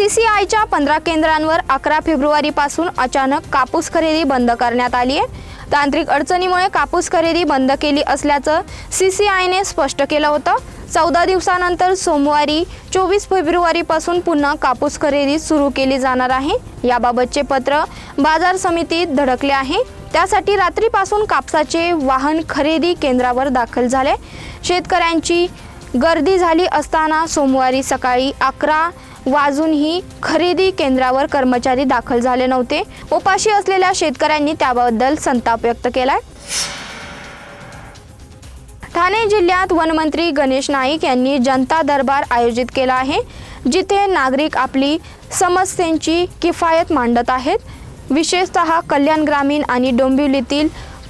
C C आयच्या पंधरा केंद्रांवर अकरा फेब्रुवारीपासून अचानक कापूस खरेदी बंद करण्यात आली आहे. तांत्रिक अडचणीमुळे कापूस खरेदी बंद केली असल्याचं सी सी आयने स्पष्ट केलं होतं. चौदा दिवसानंतर सोमवारी चोवीस फेब्रुवारीपासून पुन्हा कापूस खरेदी सुरू केली जाणार आहे. याबाबतचे पत्र बाजार समितीत धडकले आहे. त्यासाठी रात्रीपासून कापसाचे वाहन खरेदी केंद्रावर दाखल झाले. शेतकऱ्यांची गर्दी झाली असताना सोमवारी सकाळी अकरा वाजूनही खरेदी केंद्रावर कर्मचारी दाखल झाले नव्हते. उपाशी असलेल्या शेतकऱ्यांनी त्याबद्दल संताप व्यक्त केलाय. ठाणे जिल्ह्यात वनमंत्री गणेश नाईक यांनी जनता दरबार आयोजित केला आहे जिथे नागरिक आपली समस्यांची किफायत मांडत आहेत. विशेषतः कल्याण ग्रामीण आणि डोंबिवलीतील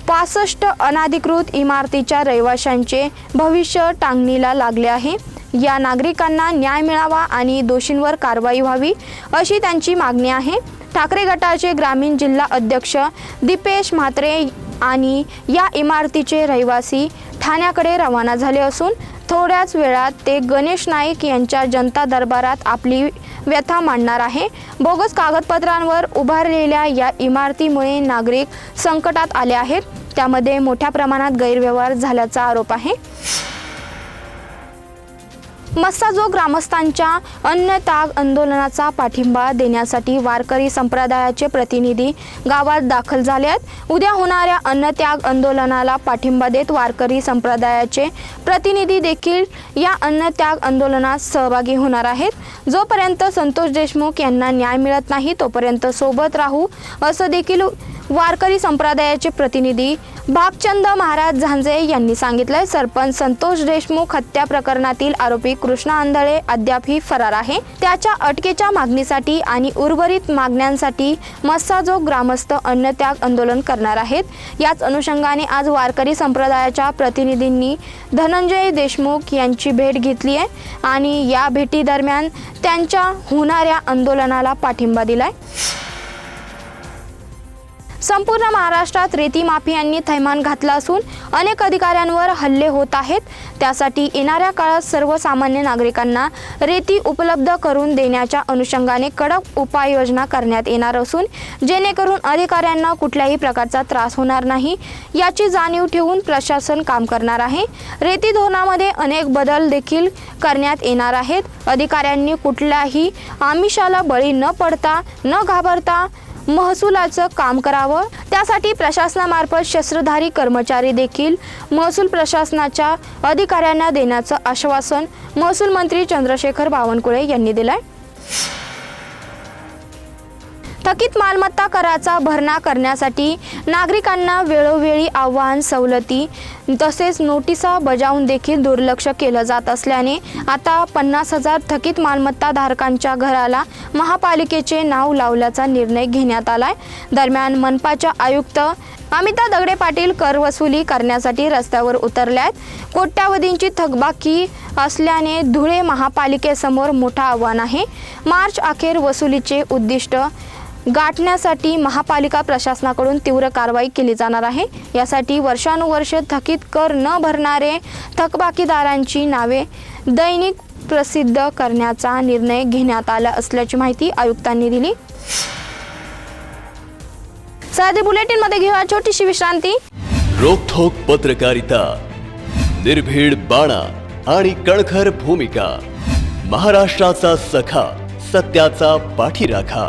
पासष्ट अनाधिकृत इमारतीच्या रहिवाशांचे भविष्य टांगणीला लागले आहे. या नागरिकांना न्याय मिळावा आणि दोषींवर कारवाई व्हावी अशी त्यांची मागणी आहे. ठाकरे गटाचे ग्रामीण जिल्हा अध्यक्ष दीपेश म्हात्रे आणि या इमारतीचे रहिवासी ठाण्याकडे रवाना झाले असून थोड्याच वेळात ते गणेश नाईक यांच्या जनता दरबारात आपली व्यथा मांडणार आहे. बोगस कागदपत्रांवर उभारलेल्या या इमारतीमुळे नागरिक संकटात आले आहेत. त्यामध्ये मोठ्या प्रमाणात गैरव्यवहार झाल्याचा आरोप आहे. मस्साजो ग्रामस्थांच्या अन्न ताग आंदोलनाचा पाठिंबा देण्यासाठी वारकरी संप्रदायाचे प्रतिनिधी गावात दाखल झाले आहेत उद्या होणाऱ्या अन्न त्याग आंदोलनाला पाठिंबा देत वारकरी संप्रदायाचे प्रतिनिधी देखील या अन्न त्याग आंदोलनात सहभागी होणार आहेत. जोपर्यंत संतोष देशमुख यांना न्याय मिळत नाही तोपर्यंत सोबत राहू असं देखील वारकरी संप्रदायाचे प्रतिनिधी भागचंद महाराज झांजे यांनी सांगितलंय सरपंच संतोष देशमुख हत्या प्रकरणातील आरोपी कृष्णा आंधळे अद्यापही फरार आहे. त्याच्या अटकेच्या मागणीसाठी आणि उर्वरित मागण्यांसाठी मस्साजो ग्रामस्थ अन्नत्याग आंदोलन करणार आहेत. याच अनुषंगाने आज वारकरी संप्रदायाच्या प्रतिनिधींनी धनंजय देशमुख यांची भेट घेतली आहे आणि या भेटीदरम्यान त्यांच्या होणाऱ्या आंदोलनाला पाठिंबा दिलाय. संपूर्ण महाराष्ट्रात रेती माफियांनी थैमान घातला असून अनेक अधिकाऱ्यांवर हल्ले होत आहेत. त्यासाठी येणाऱ्या काळात सर्वसामान्य नागरिकांना रेती उपलब्ध करून देण्याच्या अनुषंगाने कडक उपाययोजना करण्यात येणार असून जेणेकरून अधिकाऱ्यांना कुठल्याही प्रकारचा त्रास होणार नाही. याची जाणीव ठेवून प्रशासन काम करणार आहे. रेती धोरणामध्ये अनेक बदल देखील करण्यात येणार आहेत. अधिकाऱ्यांनी कुठल्याही आमिषाला बळी न पडता न घाबरता महसुलाचं काम करावं. त्यासाठी प्रशासनामार्फत शस्त्रधारी कर्मचारी देखील महसूल प्रशासनाच्या अधिकाऱ्यांना देण्याचं आश्वासन महसूल मंत्री चंद्रशेखर बावनकुळे यांनी दिलंय. थकीत मालमत्ता कराचा भरणा करण्यासाठी नागरिकांना वेळोवेळी आव्हान सवलती तसेच नोटिसा बजावून देखील दुर्लक्ष केलं जात असल्याने आता पन्नास हजार थकीत मालमत्ता धारकांच्या घराला महापालिकेचे नाव लावल्याचा निर्णय घेण्यात आलाय. दरम्यान मनपाच्या आयुक्त अमिता दगडे पाटील कर वसुली करण्यासाठी रस्त्यावर उतरल्या आहेत कोट्यावधींची थकबाकी असल्याने धुळे महापालिकेसमोर मोठं आव्हान आहे. मार्च अखेर वसुलीचे उद्दिष्ट गाठण्यासाठी महापालिका प्रशासनाकडून तीव्र कारवाई केली जाणार आहे. यासाठी वर्षानुवर्ष थकीत कर न भरणारे थकबाकीदारांची नावे दैनिक प्रसिद्ध करण्याचा निर्णय घेण्यात आला असल्याची माहिती आयुक्तांनी दिली. सह्याद्री बुलेटिनमध्ये घेऊया छोटीशी विश्रांती. रोखोक पत्रकारिता निर्भीड बाणा आणि कणखर भूमिका महाराष्ट्राचा सखा सत्याचा पाठीराखा.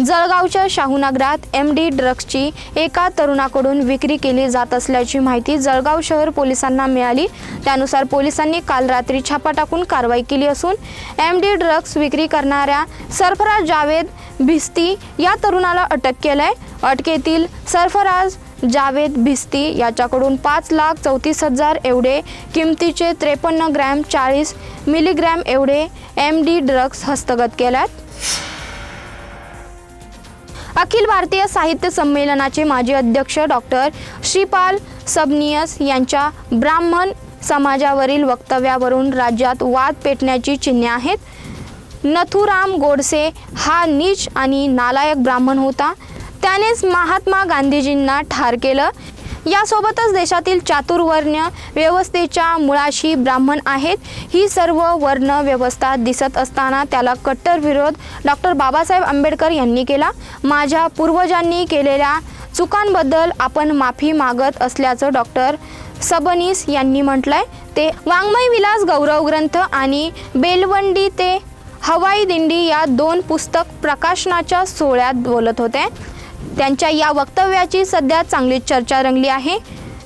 जळगावच्या शाहूनगरात एम डी ड्रग्सची एका तरुणाकडून विक्री केली जात असल्याची माहिती जळगाव शहर पोलिसांना मिळाली. त्यानुसार पोलिसांनी काल रात्री छापा टाकून कारवाई केली असून एम डी ड्रग्स विक्री करणाऱ्या सरफराज जावेद भिस्ती या तरुणाला अटक केलंय. अटकेतील सरफराज जावेद भिस्ती याच्याकडून पाच लाख चौतीस हजार एवढे किमतीचे त्रेपन्न ग्रॅम चाळीस मिलीग्रॅम एवढे एम डी ड्रग्स हस्तगत केल्यात. अखिल भारतीय साहित्य संमेलनाचे माजी अध्यक्ष डॉक्टर श्रीपाल सबनियस यांच्या ब्राह्मण समाजावरील वक्तव्यावरून राज्यात वाद पेटण्याची चिन्हे आहेत. नथुराम गोडसे हा नीच आणि नालायक ब्राह्मण होता. त्यानेच महात्मा गांधीजींना ठार केलं. यासोबतच देशातील चातुर्वर्ण व्यवस्थेच्या मुळाशी ब्राह्मण आहेत. ही सर्व वर्ण व्यवस्था दिसत असताना त्याला कट्टर विरोध डॉक्टर बाबासाहेब आंबेडकर यांनी केला. माझ्या पूर्वजांनी केलेल्या चुकांबद्दल आपण माफी मागत असल्याचं डॉक्टर सबनीस यांनी म्हटलंय. ते वाङ्मय विलास गौरव ग्रंथ आणि बेलवंडी ते हवाई दिंडी या दोन पुस्तक प्रकाशनाच्या सोहळ्यात बोलत होते. त्यांच्या या वक्तव्याची सध्या चांगलीच चर्चा रंगली आहे.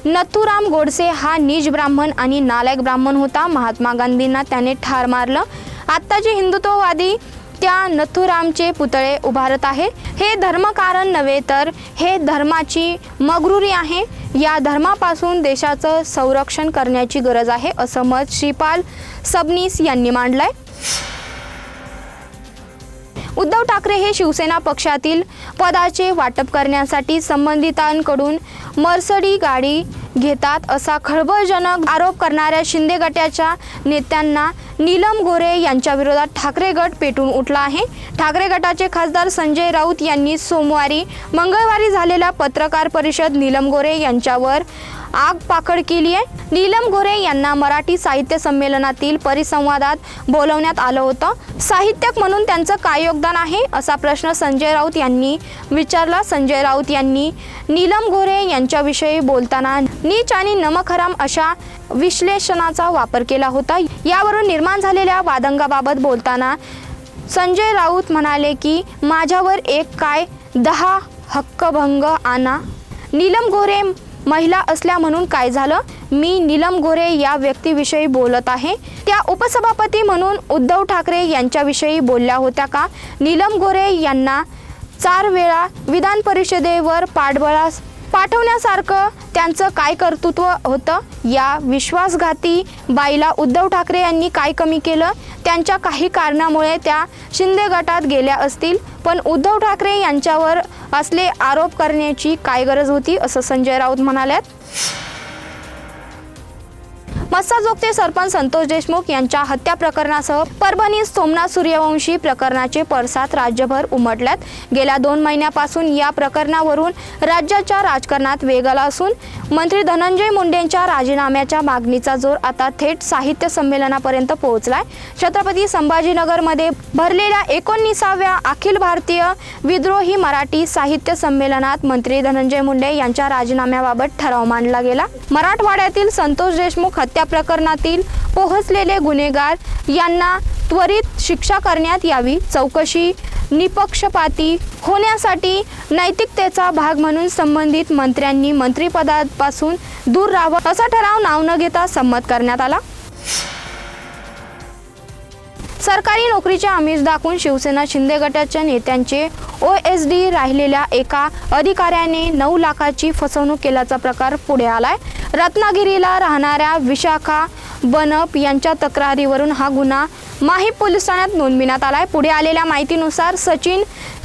नथुराम गोडसे हा निज ब्राह्मण आणि नालायक ब्राह्मण होता. महात्मा गांधींना त्याने ठार मारलं. आत्ताचे हिंदुत्ववादी त्या नथुरामचे पुतळे उभारत आहे हे धर्मकारण नव्हे तर हे धर्माची मगरुरी आहे. या धर्मापासून देशाचं संरक्षण करण्याची गरज आहे असं मत श्रीपाल सबनीस यांनी मांडलंय. उद्धव ठाकरे हे शिवसेना पक्षातील पदाचे वाटप करण्यासाठी संबंधितांकडून मर्सडी गाडी घेतात असा खळबळजनक आरोप करणाऱ्या शिंदे गटाच्या नेत्यांना नीलम गोरे यांच्या विरोधात ठाकरे गट पेटून उठला आहे. ठाकरे गटाचे खासदार संजय राऊत यांनी सोमवारी मंगळवारी झालेल्या पत्रकार परिषद नीलम गोरे यांच्यावर आग पाकड केली आहे. नीलम गोरे यांना मराठी साहित्य संमेलनातील परिसंवादात बोलवण्यात आलं होतं. साहित्यक म्हणून त्यांचं काय योगदान आहे असा प्रश्न संजय राऊत यांनी विचारला. संजय राऊत यांनी नीलम गोरे यांच्याविषयी बोलताना नीच आणि नमखराम अशा विश्लेषणाचा वापर केला होता. यावरून निर्माण झालेल्या वादंगाबाबत बोलताना संजय राऊत म्हणाले की माझ्यावर एक काय दहा हक्कभंग आणा. नीलम गोरे महिला असल्या म्हणून काय झालं? मी नीलम गोरे या व्यक्तीविषयी बोलत आहे. त्या उपसभापती म्हणून उद्धव ठाकरे यांच्याविषयी बोलल्या होत्या का? नीलम गोरे यांना चार वेळा विधान परिषदेवर पाठबळा पाठवण्यासारखं त्यांचं काय कर्तृत्व होतं? या विश्वासघाती बाईला उद्धव ठाकरे यांनी काय कमी केलं? त्यांच्या काही कारणामुळे त्या शिंदे गटात गेल्या असतील. पण उद्धव ठाकरे यांच्यावर असले आरोप करण्याची काय गरज होती? असं संजय राऊत म्हणाल्यात. मस्साजोगचे सरपंच संतोष देशमुख यांच्या हत्या प्रकरणासह परभणी सोमनाथ सूर्यवंशी प्रकरणाचे पडसाद राज्यभर उमटल्यात. गेल्या दोन महिन्यापासून या प्रकरणावरून राज्याच्या राजकारणात वेग आला असून मंत्री धनंजय मुंडेंच्या राजीनाम्याच्या मागणीचा जोर आता थेट साहित्य संमेलनापर्यंत पोहोचलाय. छत्रपती संभाजीनगरमध्ये भरलेल्या एकोणीसाव्या अखिल भारतीय विद्रोही मराठी साहित्य संमेलनात मंत्री धनंजय मुंडे यांच्या राजीनाम्याबाबत ठराव मांडला गेला. मराठवाड्यातील संतोष देशमुख हत्या प्रकरणातील पोहोचलेले गुन्हेगार यांना त्वरित शिक्षा करण्यात यावी. चौकशी निपक्षपाती होण्यासाठी नैतिकतेचा भाग म्हणून संबंधित मंत्र्यांनी मंत्रिपदापासून दूर राहावं. असा ठराव नाव न घेता संमत करण्यात आला. सरकारी नोकरीचे आमिष दाखवून शिवसेना शिंदे गटाच्या नेत्यांचे ओ एस डी राहिलेल्या एका अधिकाऱ्याने नऊ लाखाची फसवणूक केल्याचा प्रकार पुढे आलाय. रत्नागिरीला राहणाऱ्या विशाखा बनप यांच्या तक्रारीवरून हा गुन्हा माही पोलीस ठाण्यात नोंदविण्यात आलाय. पुढे आलेल्या माहितीनुसार सचिन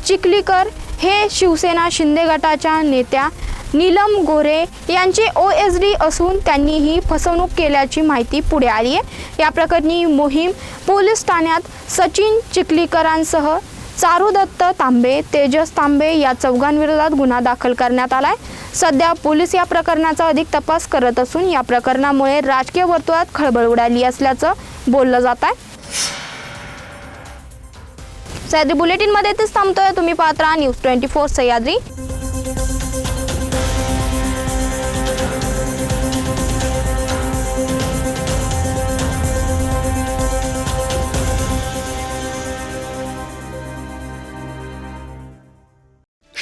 चिखलीकर हे शिवसेना शिंदे गटाच्या नेत्या नीलम गोरे यांचे ओ एस डी असून त्यांनी ही फसवणूक केल्याची माहिती पुढे आली आहे. या प्रकरणी मोहीम पोलीस ठाण्यात सचिन चिखलीकरांसह चारुदत्त तांबे तेजस तांबे या चौघांविरोधात गुन्हा दाखल करण्यात आला आहे सध्या पोलीस या प्रकरणाचा अधिक तपास करत असून या प्रकरणामुळे राजकीय वर्तुळात खळबळ उडाली असल्याचं बोललं जात आहे. सह्याद्री बुलेटिनमध्ये तेच थांबतोय. तुम्ही पात्रा न्यूज ट्वेंटी फोर सह्याद्री.